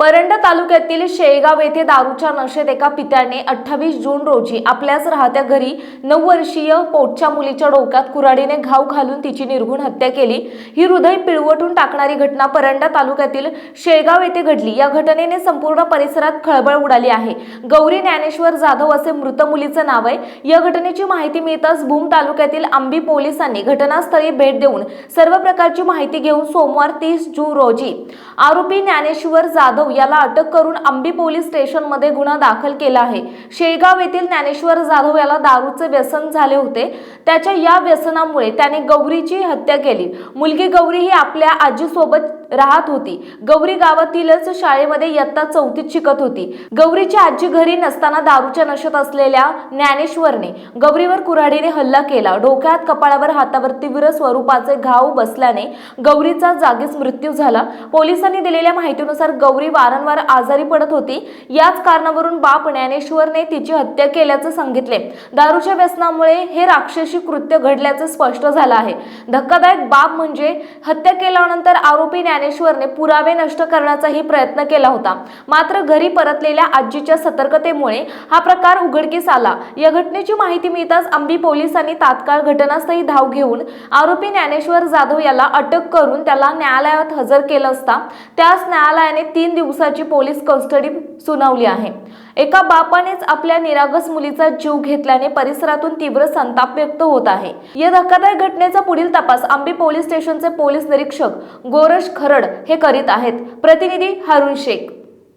परंडा तालुक्यातील शेळगाव येथे दारूच्या नशेत एका पित्याने अठ्ठावीस जून रोजी आपल्याच राहत्या घरी नऊ वर्षीय पोटच्या मुलीच्या डोक्यात कुऱ्हाडीने घाव घालून तिची निर्घुण हत्या केली. ही हृदय पिळवटून टाकणारी घटना परंडा तालुक्यातील शेळगाव येथे घडली. या घटनेने संपूर्ण परिसरात खळबळ उडाली आहे. गौरी ज्ञानेश्वर जाधव असे मृत मुलीचं नाव आहे. या घटनेची माहिती मिळताच भूम तालुक्यातील आंबी पोलिसांनी घटनास्थळी भेट देऊन सर्व प्रकारची माहिती घेऊन सोमवार तीस जून रोजी आरोपी ज्ञानेश्वर जाधव याला अटक करून आंबी पोलीस स्टेशनमध्ये गुन्हा दाखल केला आहे. शेळगाव येथील ज्ञानेश्वर जाधव याला दारूचे व्यसन झाले होते. त्याच्या या व्यसनामुळे त्याने गौरीची हत्या केली. मुलगी गौरी ही आपल्या आजीसोबत राहत होती. गौरी गावातीलच शाळेमध्ये इयत्ता चौथीत शिकत होती. गौरीची आजी घरी नसताना दारूच्या नशेत असलेल्या ज्ञानेश्वरने गौरीवर कुऱ्हाडीने हल्ला केला. डोक्यात कपाळावर हातावर तीव्र स्वरूपाचे घाव बसल्याने गौरीचा जागीच मृत्यू झाला. पोलिसांनी दिलेल्या माहितीनुसार गौरी वारंवार आजारी पडत होती. याच कारणावरून बाप ज्ञानेश्वरने तिची हत्या केल्याचं सांगितले. दारूच्या व्यसनामुळे हे राक्षसी कृत्य घडल्याचं स्पष्ट झालं आहे. धक्कादायक बाब म्हणजे हत्या केल्यानंतर आरोपी ज्ञानेश्वरने पुरावे नष्ट करण्याचाही प्रयत्न केला होता. मात्र घरी परतलेल्या आजीच्या सतर्कतेमुळे हा प्रकार उघडकीस आला. या घटनेची माहिती मिळताच अंबी पोलिसांनी तात्काळ घटनास्थळी धाव घेऊन आरोपी ज्ञानेश्वर जाधव याला अटक करून त्याला न्यायालयात हजर केलं असता त्यास न्यायालयाने तीन दिवसाची पोलीस कस्टडी सुनावली आहे. एका बापानेच आपल्या निरागस मुलीचा जीव घेतल्याने परिसरातून तीव्र संताप व्यक्त होत आहे. या धक्कादायक घटनेचा पुढील तपास आंबी पोलीस स्टेशनचे पोलीस निरीक्षक गोरश खर खरड हे करीत आहेत. प्रतिनिधी हारुण शेख.